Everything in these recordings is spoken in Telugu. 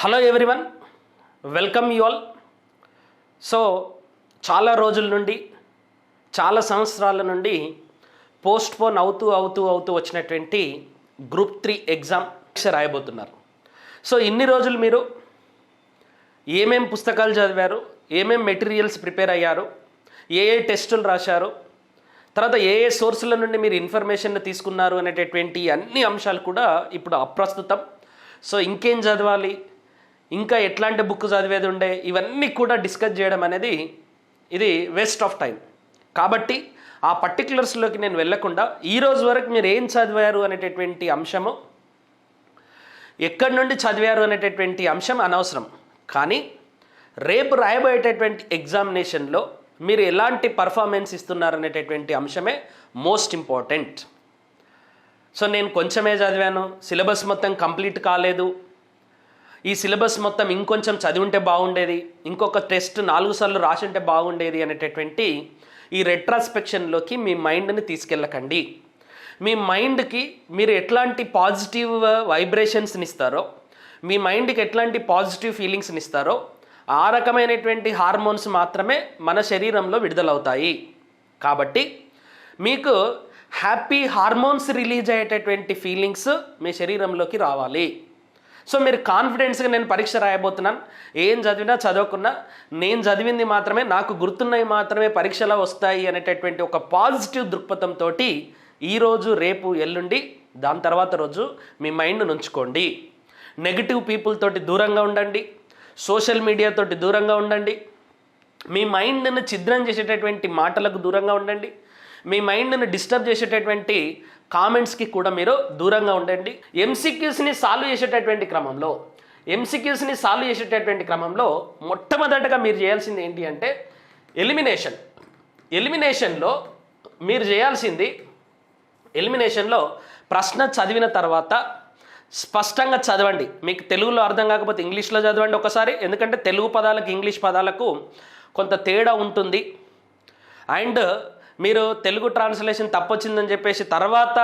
Hello everyone welcome you all. So చాలా రోజుల నుండి చాలా సంవత్సరాల నుండి పోస్ట్ పోన్ అవుతూ అవుతూ అవుతూ వచ్చినటువంటి గ్రూప్ త్రీ ఎగ్జామ్ రాయబోతున్నారు. సో ఇన్ని రోజులు మీరు ఏమేం పుస్తకాలు చదివారు ఏమేం మెటీరియల్స్ ప్రిపేర్ అయ్యారు ఏ ఏ టెస్టులు రాశారు తర్వాత ఏ ఏ సోర్సుల నుండి మీరు ఇన్ఫర్మేషన్ తీసుకున్నారు అనేటటువంటి అన్ని అంశాలు కూడా ఇప్పుడు అప్రస్తుతం. సో ఇంకేం చదవాలి ఇంకా ఎట్లాంటి బుక్ చదివేది ఉండే? ఇవన్నీ కూడా డిస్కస్ చేయడం అనేది ఇది వేస్ట్ ఆఫ్ టైం కాబట్టి ఆ పర్టికులర్స్లోకి నేను వెళ్ళకుండా ఈ రోజు వరకు మీరు ఏం చదివారు అనేటటువంటి అంశము ఎక్కడి నుండి చదివారు అనేటటువంటి అంశం అనవసరం. కానీ రేపు రాయబోయేటటువంటి ఎగ్జామినేషన్లో మీరు ఎలాంటి పర్ఫార్మెన్స్ ఇస్తున్నారు అనేటటువంటి అంశమే మోస్ట్ ఇంపార్టెంట్ సో నేను కొంచెమే చదివాను సిలబస్ మొత్తం కంప్లీట్ కాలేదు ఈ సిలబస్ మొత్తం ఇంకొంచెం చదివింటే బాగుండేది ఇంకొక టెస్ట్ నాలుగు సార్లు రాసింటే బాగుండేది అనేటటువంటి ఈ రెట్రాస్పెక్షన్లోకి మీ మైండ్ని తీసుకెళ్ళకండి. మీ మైండ్కి మీరు ఎట్లాంటి పాజిటివ్ వైబ్రేషన్స్ని ఇస్తారో మీ మైండ్కి ఎట్లాంటి పాజిటివ్ ఫీలింగ్స్ని ఇస్తారో ఆ రకమైనటువంటి హార్మోన్స్ మాత్రమే మన శరీరంలో విడుదలవుతాయి. కాబట్టి మీకు హ్యాపీ హార్మోన్స్ రిలీజ్ అయ్యేటటువంటి ఫీలింగ్స్ మీ శరీరంలోకి రావాలి. సో మీరు కాన్ఫిడెన్స్గా నేను పరీక్ష రాయబోతున్నాను. ఏం చదివినా చదవకున్నా నేను చదివింది మాత్రమే నాకు గుర్తున్నవి మాత్రమే పరీక్షలో వస్తాయి అనేటటువంటి ఒక పాజిటివ్ దృక్పథంతో ఈరోజు రేపు ఎల్లుండి దాని తర్వాత రోజు మీ మైండ్ను ఉంచుకోండి. నెగిటివ్ పీపుల్ తోటి దూరంగా ఉండండి. సోషల్ మీడియాతోటి దూరంగా ఉండండి. మీ మైండ్ను ఛిద్రం చేసేటటువంటి మాటలకు దూరంగా ఉండండి. మీ మైండ్ను డిస్టర్బ్ చేసేటటువంటి కామెంట్స్కి కూడా మీరు దూరంగా ఉండండి. ఎంసీక్యూస్ని సాల్వ్ చేసేటటువంటి క్రమంలో ఎంసీక్యూస్ని సాల్వ్ చేసేటటువంటి క్రమంలో మొట్టమొదటగా మీరు చేయాల్సింది ఏంటి అంటే ఎలిమినేషన్ ఎలిమినేషన్లో మీరు చేయాల్సింది ఎలిమినేషన్లో ప్రశ్న చదివిన తర్వాత స్పష్టంగా చదవండి. మీకు తెలుగులో అర్థం కాకపోతే ఇంగ్లీష్లో చదవండి ఒకసారి. ఎందుకంటే తెలుగు పదాలకు ఇంగ్లీష్ పదాలకు కొంత తేడా ఉంటుంది. అండ్ మీరు తెలుగు ట్రాన్స్లేషన్ తప్పొచ్చిందని చెప్పేసి తర్వాత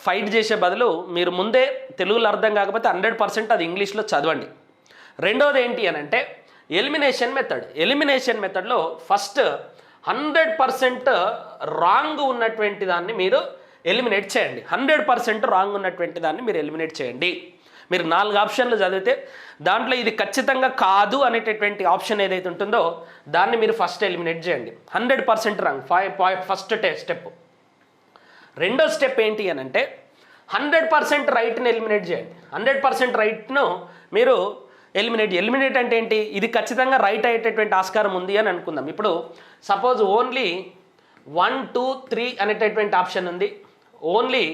ఫైట్ చేసే బదులు మీరు ముందే తెలుగులో అర్థం కాకపోతే హండ్రెడ్ పర్సెంట్ అది ఇంగ్లీష్లో చదవండి. రెండవది ఏంటి అని అంటే ఎలిమినేషన్ మెథడ్ ఎలిమినేషన్ మెథడ్లో ఫస్ట్ హండ్రెడ్ పర్సెంట్ రాంగ్ ఉన్నటువంటి దాన్ని మీరు ఎలిమినేట్ చేయండి. హండ్రెడ్ పర్సెంట్ రాంగ్ ఉన్నటువంటి దాన్ని మీరు ఎలిమినేట్ చేయండి. మీరు నాలుగు ఆప్షన్లు చదివితే దాంట్లో ఇది ఖచ్చితంగా కాదు అనేటటువంటి ఆప్షన్ ఏదైతే ఉంటుందో దాన్ని మీరు ఫస్ట్ ఎలిమినేట్ చేయండి. Hundred percent wrong. Five first step రెండో స్టెప్ ఏంటి అని అంటే హండ్రెడ్ పర్సెంట్ రైట్ని ఎలిమినేట్ చేయండి. హండ్రెడ్ పర్సెంట్ రైట్ను మీరు ఎలిమినేట్ ఎలిమినేట్ అంటే ఏంటి? ఇది ఖచ్చితంగా రైట్ అయ్యేటటువంటి ఆస్కారం ఉంది అని అనుకుందాం. ఇప్పుడు suppose only one two three అనేటటువంటి ఆప్షన్ ఉంది. ఓన్లీ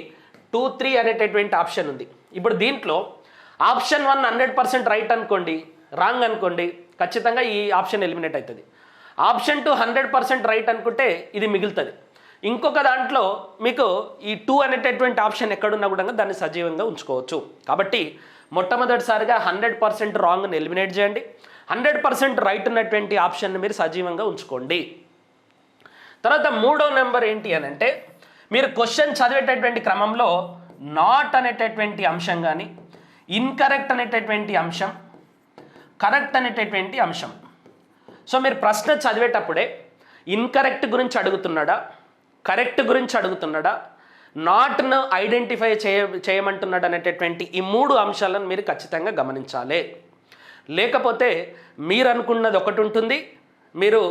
టూ త్రీ అనేటటువంటి ఆప్షన్ ఉంది. ఇప్పుడు దీంట్లో option one hundred percent right అనుకోండి రాంగ్ అనుకోండి ఖచ్చితంగా ఈ ఆప్షన్ ఎలిమినేట్ అవుతుంది. Option two hundred percent right అనుకుంటే ఇది మిగులుతుంది. ఇంకొక దాంట్లో మీకు ఈ టూ అనేటటువంటి ఆప్షన్ ఎక్కడున్నా కూడా దాన్ని సజీవంగా ఉంచుకోవచ్చు. కాబట్టి మొట్టమొదటిసారిగా హండ్రెడ్ పర్సెంట్ రాంగ్ని ఎలిమినేట్ చేయండి. హండ్రెడ్ పర్సెంట్ రైట్ ఉన్నటువంటి ఆప్షన్ని మీరు సజీవంగా ఉంచుకోండి. తర్వాత మూడో నెంబర్ ఏంటి అని అంటే మీరు క్వశ్చన్ చదివేటటువంటి క్రమంలో నాట్ అనేటటువంటి అంశం కానీ ఇన్కరెక్ట్ అనేటటువంటి అంశం కరెక్ట్ అనేటటువంటి అంశం. సో మీరు ప్రశ్న చదివేటప్పుడే ఇన్కరెక్ట్ గురించి అడుగుతున్నాడా కరెక్ట్ గురించి అడుగుతున్నాడా నాట్ను ఐడెంటిఫై చేయ చేయమంటున్నాడు అనేటటువంటి ఈ మూడు అంశాలను మీరు ఖచ్చితంగా గమనించాలి. లేకపోతే మీరు అనుకున్నది ఒకటి ఉంటుంది మీరు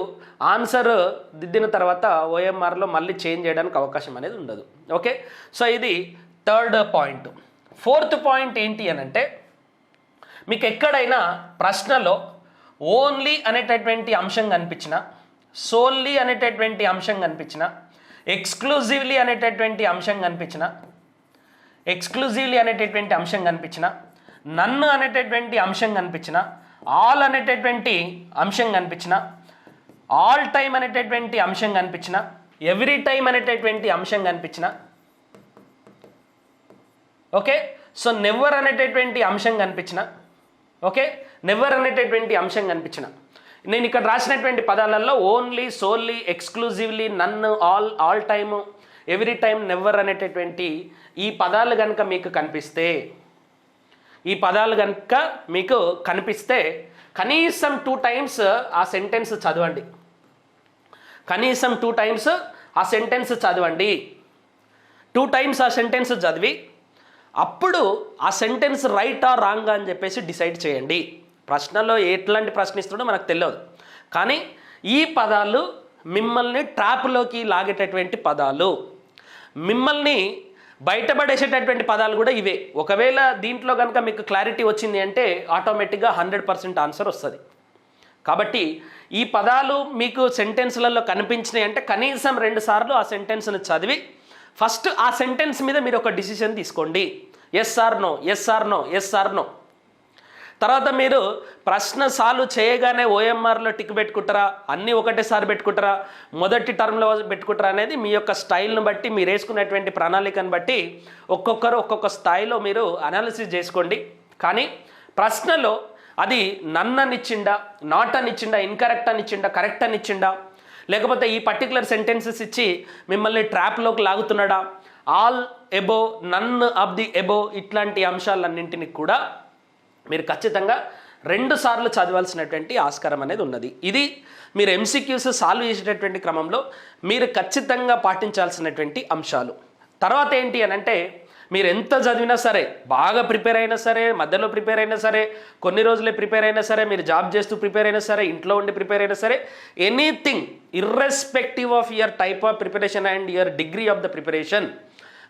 ఆన్సర్ దిద్దిన తర్వాత ఓఎంఆర్లో మళ్ళీ చేంజ్ చేయడానికి అవకాశం అనేది ఉండదు. ఓకే సో ఇది థర్డ్ పాయింట్ ఫోర్త్ పాయింట్ ఏంటి అని అంటే మీకు ఎక్కడైనా ప్రశ్నలో ఓన్లీ అనేటటువంటి అంశం కనిపించిన సోల్లీ అనేటటువంటి అంశం కనిపించిన ఎక్స్క్లూజివ్లీ అనేటటువంటి అంశం కనిపించిన ఎక్స్క్లూజివ్లీ అనేటటువంటి అంశం కనిపించిన నన్ను అనేటటువంటి అంశం కనిపించిన ఆల్ అనేటటువంటి అంశం కనిపించిన ఆల్ టైం అనేటటువంటి అంశం కనిపించిన ఎవ్రీ టైం అనేటటువంటి అంశం కనిపించిన ఓకే సో నెవ్వర్ అనేటటువంటి అంశం కనిపించిన ఓకే? నెవ్వర్ అనేటటువంటి అంశం కనిపించిన. నేను ఇక్కడ రాసినటువంటి పదాలలో ఓన్లీ సోల్లీ ఎక్స్క్లూజివ్లీ నన్ను all all time every time never అనేటటువంటి ఈ పదాలు కనుక మీకు కనిపిస్తే ఈ పదాలు కనుక మీకు కనిపిస్తే కనీసం టూ టైమ్స్ ఆ సెంటెన్స్ చదవండి. కనీసం టూ టైమ్స్ ఆ సెంటెన్స్ చదవండి. టూ టైమ్స్ ఆ సెంటెన్స్ చదివి అప్పుడు ఆ సెంటెన్స్ రైట్ ఆ రాంగ్ అని చెప్పేసి డిసైడ్ చేయండి. ప్రశ్నలో ఎట్లాంటి ప్రశ్న ఇస్తుండో మనకు తెలియదు. కానీ ఈ పదాలు మిమ్మల్ని ట్రాప్లోకి లాగేటటువంటి పదాలు. మిమ్మల్ని బయటపడేసేటటువంటి పదాలు కూడా ఇవే. ఒకవేళ దీంట్లో కనుక మీకు క్లారిటీ వచ్చింది అంటే ఆటోమేటిక్గా హండ్రెడ్ పర్సెంట్ ఆన్సర్ వస్తుంది. కాబట్టి ఈ పదాలు మీకు సెంటెన్స్లలో కనిపించినాయి అంటే కనీసం రెండు సార్లు ఆ సెంటెన్స్ని చదివి ఫస్ట్ ఆ సెంటెన్స్ మీద మీరు ఒక డిసిషన్ తీసుకోండి. Yes or no yes or no yes or no తర్వాత మీరు ప్రశ్న సాల్వ్ చేయగానే ఓఎంఆర్లో టిక్ పెట్టుకుంటారా? అన్నీ ఒకటేసారి పెట్టుకుంటారా? మొదటి టర్మ్లో పెట్టుకుంటారా అనేది మీ యొక్క స్టైల్ను బట్టి మీరు వేసుకున్నటువంటి ప్రణాళికను బట్టి ఒక్కొక్కరు ఒక్కొక్క స్థాయిలో మీరు అనాలిసిస్ చేసుకోండి. కానీ ప్రశ్నలో అది నన్ అనిచ్చిండా నాట్ అనిచ్చిండా ఇన్కరెక్ట్ అనిచ్చిండా కరెక్ట్ అనిచ్చిండా లేకపోతే ఈ పర్టికులర్ సెంటెన్సెస్ ఇచ్చి మిమ్మల్ని ట్రాప్లోకి లాగుతున్నాడా? All above none of the above ఇట్లాంటి అంశాలన్నింటినీ కూడా మీరు ఖచ్చితంగా రెండు సార్లు చదవాల్సినటువంటి ఆస్కారం అనేది ఉన్నది. ఇది మీరు ఎంసీక్యూస్ సాల్వ్ చేసేటటువంటి క్రమంలో మీరు ఖచ్చితంగా పాటించాల్సినటువంటి అంశాలు. తర్వాత ఏంటి అని అంటే మీరు ఎంత చదివినా సరే బాగా ప్రిపేర్ అయినా సరే మధ్యలో ప్రిపేర్ అయినా సరే కొన్ని రోజులే ప్రిపేర్ అయినా సరే మీరు జాబ్ చేస్తూ ప్రిపేర్ అయినా సరే ఇంట్లో ఉండి ప్రిపేర్ అయినా సరే anything irrespective of your type of preparation and your degree of the preparation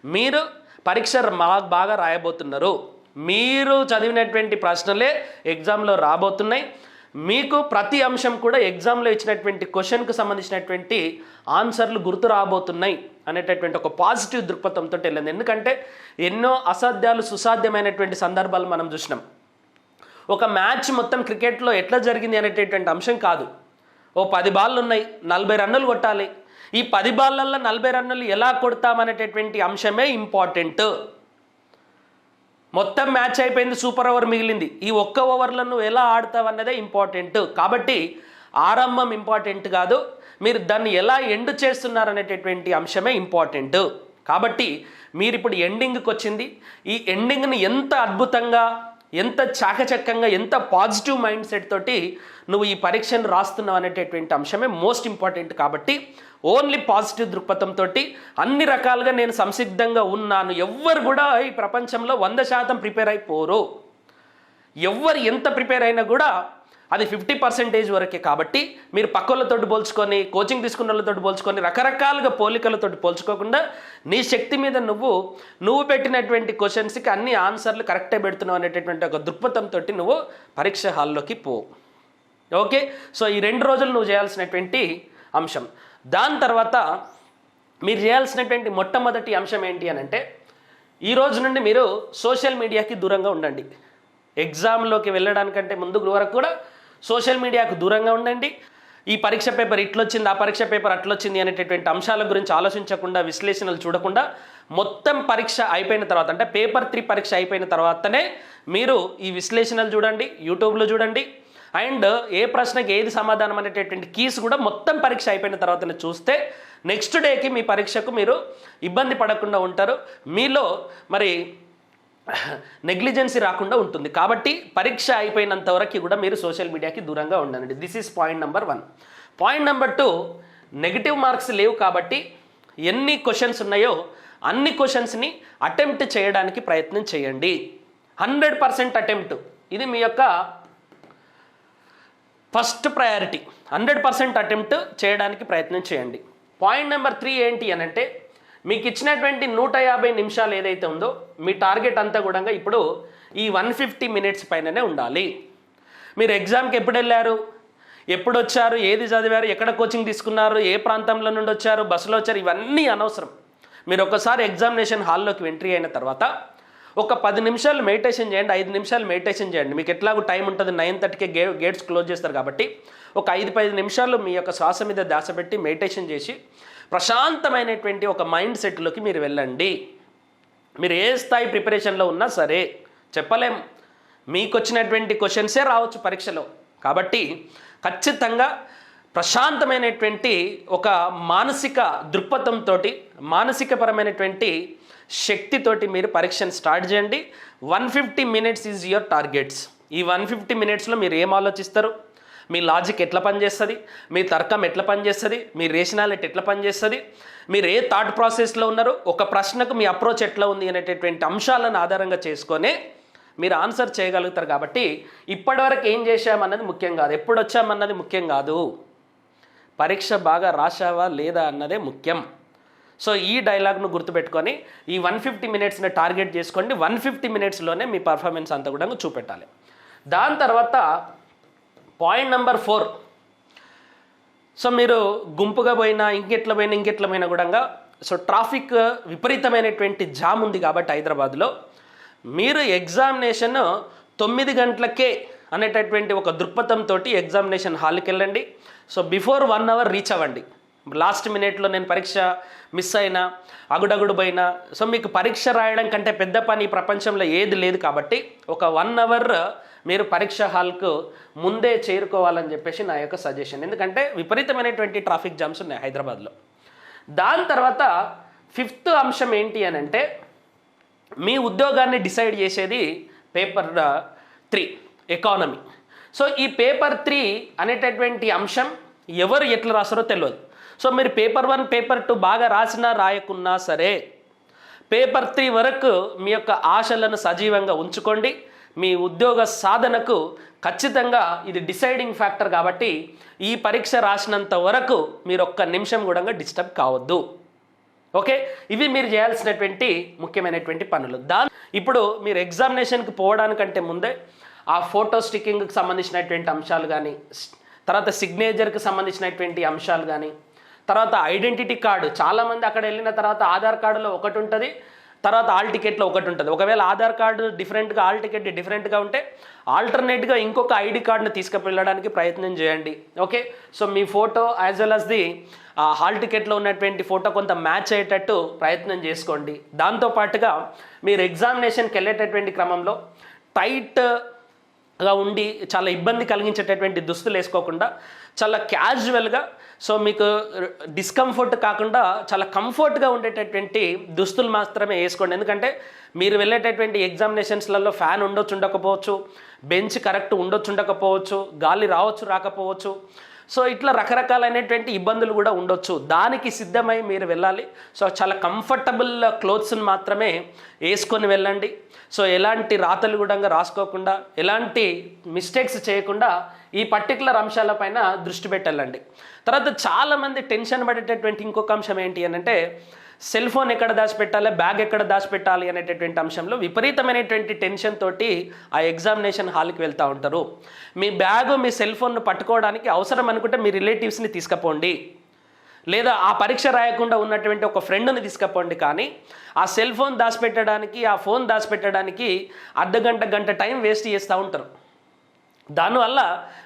మీరు పరీక్ష మా బాగా రాయబోతున్నారు. మీరు చదివినటువంటి ప్రశ్నలే ఎగ్జామ్లో రాబోతున్నాయి. మీకు ప్రతి అంశం కూడా ఎగ్జామ్లో ఇచ్చినటువంటి క్వశ్చన్కు సంబంధించినటువంటి ఆన్సర్లు గుర్తు రాబోతున్నాయి. అనేటటువంటి ఒక పాజిటివ్ దృక్పథంతో వెళ్ళింది. ఎందుకంటే ఎన్నో అసాధ్యాలు సుసాధ్యమైనటువంటి సందర్భాలు మనం చూసినాం. ఒక మ్యాచ్ మొత్తం క్రికెట్లో ఎట్లా జరిగింది అనేటటువంటి అంశం కాదు. ఓ పది బాళ్ళు ఉన్నాయి నలభై రన్నులు కొట్టాలి. ఈ పది బాళ్ళల్లో నలభై రన్నులు ఎలా కొడతామనేటటువంటి అంశమే ఇంపార్టెంట్. మొత్తం మ్యాచ్ అయిపోయింది సూపర్ ఓవర్ మిగిలింది. ఈ ఒక్క ఓవర్లో నువ్వు ఎలా ఆడతావు అన్నదే ఇంపార్టెంట్. కాబట్టి ఆరంభం ఇంపార్టెంట్ కాదు. మీరు దాన్ని ఎలా ఎండ్ చేస్తున్నారు అనేటటువంటి అంశమే ఇంపార్టెంట్. కాబట్టి మీరు ఇప్పుడు ఎండింగ్కి వచ్చింది ఈ ఎండింగ్ని ఎంత అద్భుతంగా ఎంత చాకచక్యంగా ఎంత పాజిటివ్ మైండ్ సెట్ తోటి నువ్వు ఈ పరీక్షను రాస్తున్నావు అనేటటువంటి అంశమే మోస్ట్ ఇంపార్టెంట్. కాబట్టి ఓన్లీ పాజిటివ్ దృక్పథంతో అన్ని రకాలుగా నేను సంసిద్ధంగా ఉన్నాను. ఎవ్వరు కూడా ఈ ప్రపంచంలో వంద శాతం ప్రిపేర్ అయిపోరు. ఎవ్వరు ఎంత ప్రిపేర్ అయినా కూడా అది ఫిఫ్టీ పర్సెంటేజ్ వరకే కాబట్టి మీరు పక్కలతో పోల్చుకొని కోచింగ్ తీసుకున్న వాళ్ళతో పోల్చుకొని రకరకాలుగా పోలికలతోటి పోల్చుకోకుండా నీ శక్తి మీద నువ్వు నువ్వు పెట్టినటువంటి క్వశ్చన్స్కి అన్ని ఆన్సర్లు కరెక్టే పెడుతున్నావు అనేటటువంటి ఒక దృక్పథంతో నువ్వు పరీక్ష హాల్లోకి పో. ఓకే? సో ఈ రెండు రోజులు నువ్వు చేయాల్సినటువంటి అంశం. దాని తర్వాత మీరు చేయాల్సినటువంటి మొట్టమొదటి అంశం ఏంటి అని అంటే ఈ రోజు నుండి మీరు సోషల్ మీడియాకి దూరంగా ఉండండి. ఎగ్జామ్లోకి వెళ్ళడానికంటే ముందు వరకు కూడా సోషల్ మీడియాకు దూరంగా ఉండండి. ఈ పరీక్ష పేపర్ ఇట్లొచ్చింది ఆ పరీక్ష పేపర్ అట్లొచ్చింది అనేటటువంటి అంశాల గురించి ఆలోచించకుండా విశ్లేషణలు చూడకుండా మొత్తం పరీక్ష అయిపోయిన తర్వాత అంటే పేపర్ త్రీ పరీక్ష అయిపోయిన తర్వాతనే మీరు ఈ విశ్లేషణలు చూడండి యూట్యూబ్లో చూడండి. అండ్ ఏ ప్రశ్నకి ఏది సమాధానం అనేటటువంటి కీస్ కూడా మొత్తం పరీక్ష అయిపోయిన తర్వాతనే చూస్తే నెక్స్ట్ డేకి మీ పరీక్షకు మీరు ఇబ్బంది పడకుండా ఉంటారు. మీలో మరి నెగ్లిజెన్సీ రాకుండా ఉంటుంది. కాబట్టి పరీక్ష అయిపోయినంత వరకు కూడా మీరు సోషల్ మీడియాకి దూరంగా ఉండండి. This is point number one point number two negative marks లేవు కాబట్టి ఎన్ని క్వశ్చన్స్ ఉన్నాయో అన్ని క్వశ్చన్స్ని అటెంప్ట్ చేయడానికి ప్రయత్నం చేయండి. హండ్రెడ్ పర్సెంట్ అటెంప్ట్ ఇది మీ యొక్క first priority hundred percent attempt చేయడానికి ప్రయత్నం చేయండి. పాయింట్ నెంబర్ త్రీ ఏంటి అని అంటే మీకు ఇచ్చినటువంటి నూట యాభై నిమిషాలు ఏదైతే ఉందో మీ టార్గెట్ అంతా కూడా ఇప్పుడు ఈ వన్ ఫిఫ్టీ మినిట్స్ పైననే ఉండాలి. మీరు ఎగ్జామ్కి ఎప్పుడు వెళ్ళారు? ఎప్పుడు వచ్చారు ఏది చదివారు? ఎక్కడ కోచింగ్ తీసుకున్నారు? ఏ ప్రాంతంలో నుండి వచ్చారు? బస్సులో వచ్చారు? ఇవన్నీ అనవసరం. మీరు ఒకసారి ఎగ్జామినేషన్ హాల్లోకి ఎంట్రీ అయిన తర్వాత ఒక పది నిమిషాలు మెడిటేషన్ చేయండి ఐదు నిమిషాలు మెడిటేషన్ చేయండి. మీకు ఎట్లాగో టైం ఉంటుంది నైన్ థర్టీకే గే గేట్స్ క్లోజ్ చేస్తారు కాబట్టి ఒక ఐదు పది నిమిషాలు మీ యొక్క శ్వాస మీద ధ్యాస పెట్టి మెడిటేషన్ చేసి ప్రశాంతమైనటువంటి ఒక మైండ్ సెట్లోకి మీరు వెళ్ళండి. మీరు ఏ స్థాయి ప్రిపరేషన్లో ఉన్నా సరే చెప్పలేం. మీకు వచ్చినటువంటి క్వశ్చన్సే రావచ్చు పరీక్షలో. కాబట్టి ఖచ్చితంగా ప్రశాంతమైనటువంటి ఒక మానసిక దృక్పథంతో మానసికపరమైనటువంటి శక్తితోటి మీరు పరీక్షను స్టార్ట్ చేయండి. One fifty minutes is your targets. ఈ వన్ ఫిఫ్టీ మినిట్స్లో మీరు ఏం ఆలోచిస్తారు? మీ లాజిక్ ఎట్లా పనిచేస్తుంది? మీ తర్కం ఎట్లా పనిచేస్తుంది? మీ రేషనాలిటీ ఎట్లా పనిచేస్తుంది? మీరు ఏ థాట్ ప్రాసెస్లో ఉన్నారు? ఒక ప్రశ్నకు మీ అప్రోచ్ ఎట్లా ఉంది అనేటటువంటి అంశాలను ఆధారంగా చేసుకొని మీరు ఆన్సర్ చేయగలుగుతారు కాబట్టి ఇప్పటివరకు ఏం చేశామన్నది ముఖ్యం కాదు. ఎప్పుడు వచ్చామన్నది ముఖ్యం కాదు. పరీక్ష బాగా రాశావా లేదా అన్నదే ముఖ్యం. సో ఈ డైలాగ్ను గుర్తుపెట్టుకొని ఈ వన్ ఫిఫ్టీ మినిట్స్ని టార్గెట్ చేసుకోండి. వన్ ఫిఫ్టీ మినిట్స్లోనే మీ పర్ఫార్మెన్స్ అంతా కూడా చూపెట్టాలి. దాని తర్వాత పాయింట్ నెంబర్ ఫోర్. సో మీరు గుంపుగా పోయినా ఇంకెట్ల పోయినా ఇంకెట్ల పోయినా కూడా సో ట్రాఫిక్ విపరీతమైనటువంటి జామ్ ఉంది కాబట్టి హైదరాబాద్లో. మీరు ఎగ్జామినేషన్ తొమ్మిది గంటలకే అనేటటువంటి ఒక దృక్పథంతో ఎగ్జామినేషన్ హాల్కి వెళ్ళండి so before one hour reach అవ్వండి. లాస్ట్ మినిట్లో నేను పరీక్ష మిస్ అయినా అగుడగుడు పోయినా సో మీకు పరీక్ష రాయడం కంటే పెద్ద పని ఈ ప్రపంచంలో ఏది లేదు కాబట్టి ఒక వన్ అవర్ మీరు పరీక్ష హాల్కు ముందే చేరుకోవాలని చెప్పేసి నా యొక్క సజెషన్. ఎందుకంటే విపరీతమైనటువంటి ట్రాఫిక్ జామ్స్ ఉన్నాయి హైదరాబాద్లో. దాని తర్వాత ఫిఫ్త్ అంశం ఏంటి అని అంటే మీ ఉద్యోగాన్ని డిసైడ్ చేసేది పేపర్ త్రీ ఎకానమీ. సో ఈ పేపర్ త్రీ అనేటటువంటి అంశం ఎవరు ఎట్లా రాస్తారో తెలియదు సో మీరు పేపర్ వన్ పేపర్ టూ బాగా రాసినా రాయకున్నా సరే పేపర్ త్రీ వరకు మీ యొక్క ఆశలను సజీవంగా ఉంచుకోండి. మీ ఉద్యోగ సాధనకు ఖచ్చితంగా ఇది డిసైడింగ్ ఫ్యాక్టర్ కాబట్టి ఈ పరీక్ష రాసినంత వరకు మీరు ఒక్క నిమిషం కూడా డిస్టర్బ్ కావద్దు. ఓకే? ఇవి మీరు చేయాల్సినటువంటి ముఖ్యమైనటువంటి పనులు. దాని ఇప్పుడు మీరు ఎగ్జామినేషన్కి పోవడానికంటే ముందే ఆ ఫోటో స్టిక్కింగ్కి సంబంధించినటువంటి అంశాలు కానీ తర్వాత సిగ్నేచర్కి సంబంధించినటువంటి అంశాలు కానీ తర్వాత ఐడెంటిటీ కార్డు. చాలామంది అక్కడ వెళ్ళిన తర్వాత ఆధార్ కార్డులో ఒకటి ఉంటుంది తర్వాత ఆల్ టికెట్లో ఒకటి ఉంటుంది. ఒకవేళ ఆధార్ కార్డు డిఫరెంట్గా ఆల్ టికెట్ డిఫరెంట్గా ఉంటే ఆల్టర్నేట్గా ఇంకొక ఐడి కార్డును తీసుకువెళ్ళడానికి ప్రయత్నం చేయండి. Okay? So me photo as well as the hall టికెట్లో ఉన్నటువంటి ఫోటో కొంత మ్యాచ్ అయ్యేటట్టు ప్రయత్నం చేసుకోండి. దాంతోపాటుగా మీరు ఎగ్జామినేషన్కి వెళ్ళేటటువంటి క్రమంలో టైట్గా ఉండి చాలా ఇబ్బంది కలిగించేటటువంటి దుస్తులు వేసుకోకుండా చాలా క్యాజువల్గా సో మీకు డిస్కంఫర్ట్ కాకుండా చాలా కంఫర్ట్గా ఉండేటటువంటి దుస్తులు మాత్రమే వేసుకోండి. ఎందుకంటే మీరు వెళ్ళేటటువంటి ఎగ్జామినేషన్స్లలో ఫ్యాన్ ఉండొచ్చు ఉండకపోవచ్చు బెంచ్ కరెక్ట్ ఉండొచ్చు ఉండకపోవచ్చు గాలి రావచ్చు రాకపోవచ్చు. సో ఇట్లా రకరకాలైనటువంటి ఇబ్బందులు కూడా ఉండొచ్చు. దానికి సిద్ధమై మీరు వెళ్ళాలి. సో చాలా కంఫర్టబుల్ క్లోత్స్ని మాత్రమే వేసుకొని వెళ్ళండి. సో ఎలాంటి రాతలు కూడా రాసుకోకుండా ఎలాంటి మిస్టేక్స్ చేయకుండా ఈ పర్టికులర్ అంశాలపైన దృష్టి పెట్టాలండి. తర్వాత చాలామంది టెన్షన్ పడేటటువంటి ఇంకొక అంశం ఏంటి అని అంటే సెల్ ఫోన్ ఎక్కడ దాచిపెట్టాలి బ్యాగ్ ఎక్కడ దాచిపెట్టాలి అనేటటువంటి అంశంలో విపరీతమైనటువంటి టెన్షన్ తోటి ఆ ఎగ్జామినేషన్ హాల్కి వెళ్తూ ఉంటారు. మీ బ్యాగు మీ సెల్ ఫోన్ను పట్టుకోవడానికి అవసరం అనుకుంటే మీ రిలేటివ్స్ని తీసుకుపోండి. లేదా ఆ పరీక్ష రాయకుండా ఉన్నటువంటి ఒక ఫ్రెండ్ని తీసుకుపోండి కానీ ఆ సెల్ ఫోన్ దాచిపెట్టడానికి ఆ ఫోన్ దాచిపెట్టడానికి అర్ధ గంట గంట టైం వేస్ట్ చేస్తూ ఉంటారు. దానివల్ల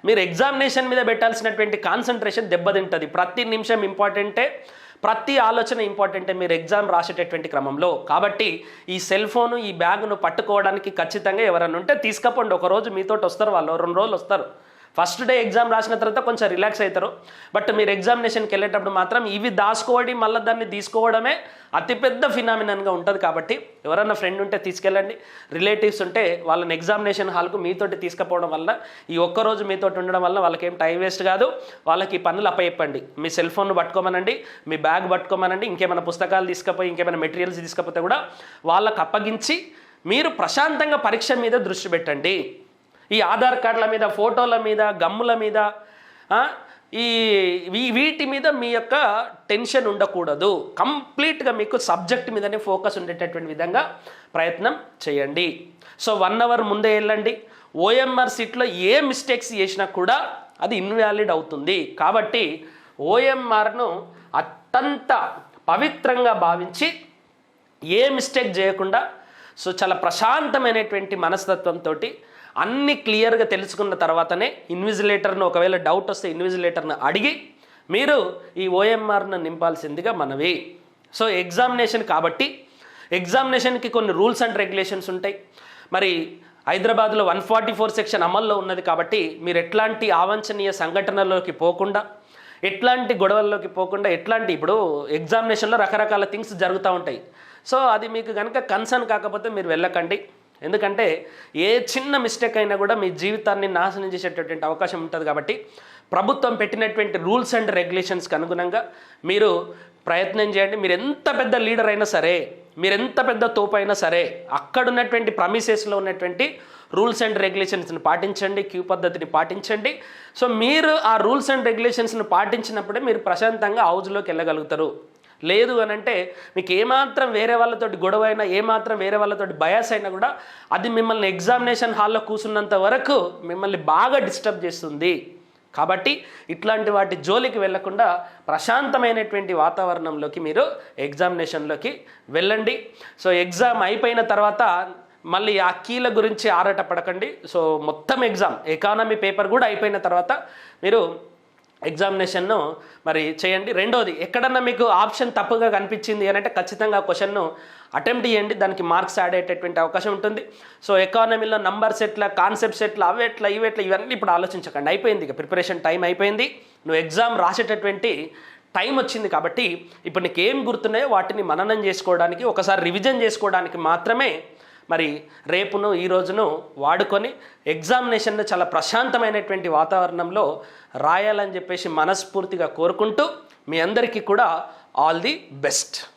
మీరు ఎగ్జామినేషన్ మీద పెట్టాల్సినటువంటి కాన్సన్ట్రేషన్ దెబ్బతింటుంది. ప్రతి నిమిషం ఇంపార్టెంటే ప్రతి ఆలోచన ఇంపార్టెంటే మీరు ఎగ్జామ్ రాసేటటువంటి క్రమంలో. కాబట్టి ఈ సెల్ ఫోను ఈ బ్యాగును పట్టుకోవడానికి ఖచ్చితంగా ఎవరైనా ఉంటే తీసుకపోండి. ఒక రోజు మీతోటి వస్తారు వాళ్ళు రెండు రోజులు వస్తారు. ఫస్ట్ డే ఎగ్జామ్ రాసిన తర్వాత కొంచెం రిలాక్స్ అవుతారు. బట్ మీరు ఎగ్జామినేషన్కి వెళ్ళేటప్పుడు మాత్రం ఇవి దాచుకోవడం మళ్ళీ దాన్ని తీసుకోవడమే అతిపెద్ద ఫినామినన్గా ఉంటుంది కాబట్టి ఎవరైనా ఫ్రెండ్ ఉంటే తీసుకెళ్ళండి. రిలేటివ్స్ ఉంటే వాళ్ళని ఎగ్జామినేషన్ హాల్కు మీతోటి తీసుకుపోవడం వల్ల ఈ ఒక్కరోజు మీతోటి ఉండడం వల్ల వాళ్ళకి ఏం టైం వేస్ట్ కాదు. వాళ్ళకి ఈ పనులు అప్పచెప్పండి. మీ సెల్ ఫోన్ పట్టుకోమనండి మీ బ్యాగ్ పట్టుకోమనండి ఇంకేమైనా పుస్తకాలు తీసుకుపోయి ఇంకేమైనా మెటీరియల్స్ తీసుకపోతే కూడా వాళ్ళకి అప్పగించి మీరు ప్రశాంతంగా పరీక్ష మీద దృష్టి పెట్టండి. ఈ ఆధార్ కార్డుల మీద ఫోటోల మీద గమ్ముల మీద ఈ ఈ వీటి మీద మీ యొక్క టెన్షన్ ఉండకూడదు. కంప్లీట్గా మీకు సబ్జెక్ట్ మీదనే ఫోకస్ ఉండేటటువంటి విధంగా ప్రయత్నం చేయండి. సో వన్ అవర్ ముందే వెళ్ళండి. ఓఎంఆర్ సీట్లో ఏ మిస్టేక్స్ చేసినా కూడా అది ఇన్వాలిడ్ అవుతుంది. కాబట్టి ఓఎంఆర్ను అత్యంత పవిత్రంగా భావించి ఏ మిస్టేక్ చేయకుండా సో చాలా ప్రశాంతమైనటువంటి మనస్తత్వంతో అన్ని క్లియర్గా తెలుసుకున్న తర్వాతనే ఇన్విజిలేటర్ను ఒకవేళ డౌట్ వస్తే ఇన్విజిలేటర్ను అడిగి మీరు ఈ ఓఎంఆర్ను నింపాల్సిందిగా మనవి. సో ఎగ్జామినేషన్ కాబట్టి ఎగ్జామినేషన్కి కొన్ని రూల్స్ అండ్ రెగ్యులేషన్స్ ఉంటాయి. మరి హైదరాబాద్లో వన్ ఫార్టీ ఫోర్ సెక్షన్ అమల్లో ఉన్నది కాబట్టి మీరు ఎట్లాంటి ఆవంఛనీయ సంఘటనలోకి పోకుండా ఎట్లాంటి గొడవల్లోకి పోకుండా ఎట్లాంటి ఇప్పుడు ఎగ్జామినేషన్లో రకరకాల థింగ్స్ జరుగుతూ ఉంటాయి. సో అది మీకు కనుక కన్సర్న్ కాకపోతే మీరు వెళ్ళకండి. ఎందుకంటే ఏ చిన్న మిస్టేక్ అయినా కూడా మీ జీవితాన్ని నాశనం చేసేటటువంటి అవకాశం ఉంటుంది కాబట్టి ప్రభుత్వం పెట్టినటువంటి రూల్స్ అండ్ రెగ్యులేషన్స్కి అనుగుణంగా మీరు ప్రయత్నం చేయండి. మీరు ఎంత పెద్ద లీడర్ అయినా సరే మీరు ఎంత పెద్ద తోపు అయినా సరే అక్కడ ఉన్నటువంటి ప్రమిసెస్లో ఉన్నటువంటి రూల్స్ అండ్ రెగ్యులేషన్స్ని పాటించండి క్యూ పద్ధతిని పాటించండి. సో మీరు ఆ రూల్స్ అండ్ రెగ్యులేషన్స్ని పాటించినప్పుడే మీరు ప్రశాంతంగా హౌజ్లోకి వెళ్ళగలుగుతారు. లేదు అని అంటే మీకు ఏమాత్రం వేరే వాళ్ళతోటి గొడవ అయినా ఏమాత్రం వేరే వాళ్ళతోటి బయాస్ అయినా కూడా అది మిమ్మల్ని ఎగ్జామినేషన్ హాల్లో కూర్చున్నంత వరకు మిమ్మల్ని బాగా డిస్టర్బ్ చేస్తుంది. కాబట్టి ఇట్లాంటి వాటి జోలికి వెళ్ళకుండా ప్రశాంతమైనటువంటి వాతావరణంలోకి మీరు ఎగ్జామినేషన్లోకి వెళ్ళండి. సో ఎగ్జామ్ అయిపోయిన తర్వాత మళ్ళీ ఆ కీల గురించి ఆరాట పడకండి సో మొత్తం ఎగ్జామ్ ఎకానమీ పేపర్ కూడా అయిపోయిన తర్వాత మీరు ఎగ్జామినేషన్ను మరి చేయండి. రెండోది ఎక్కడన్నా మీకు ఆప్షన్ తప్పుగా కనిపించింది అని అంటే ఖచ్చితంగా క్వశ్చన్ను అటెంప్ట్ చేయండి. దానికి మార్క్స్ యాడ్ అయ్యేటటువంటి అవకాశం ఉంటుంది. సో ఎకానమీలో నంబర్స్ ఎట్లా కాన్సెప్ట్స్ ఎట్లా అవి ఎట్లా ఇవి ఎట్లా ఇవన్నీ ఇప్పుడు ఆలోచించకండి. అయిపోయింది ఇక. ప్రిపరేషన్ టైం అయిపోయింది. నువ్వు ఎగ్జామ్ రాసేటటువంటి టైం వచ్చింది కాబట్టి ఇప్పుడు నీకు ఏం గుర్తున్నాయో వాటిని మననం చేసుకోవడానికి ఒకసారి రివిజన్ చేసుకోవడానికి మాత్రమే మరి రేపును ఈ రోజును వాడుకొని ఎగ్జామినేషన్ను చాలా ప్రశాంతమైనటువంటి వాతావరణంలో రాయాలని చెప్పేసి మనస్ఫూర్తిగా కోరుకుంటూ మీ అందరికీ కూడా ఆల్ ది బెస్ట్.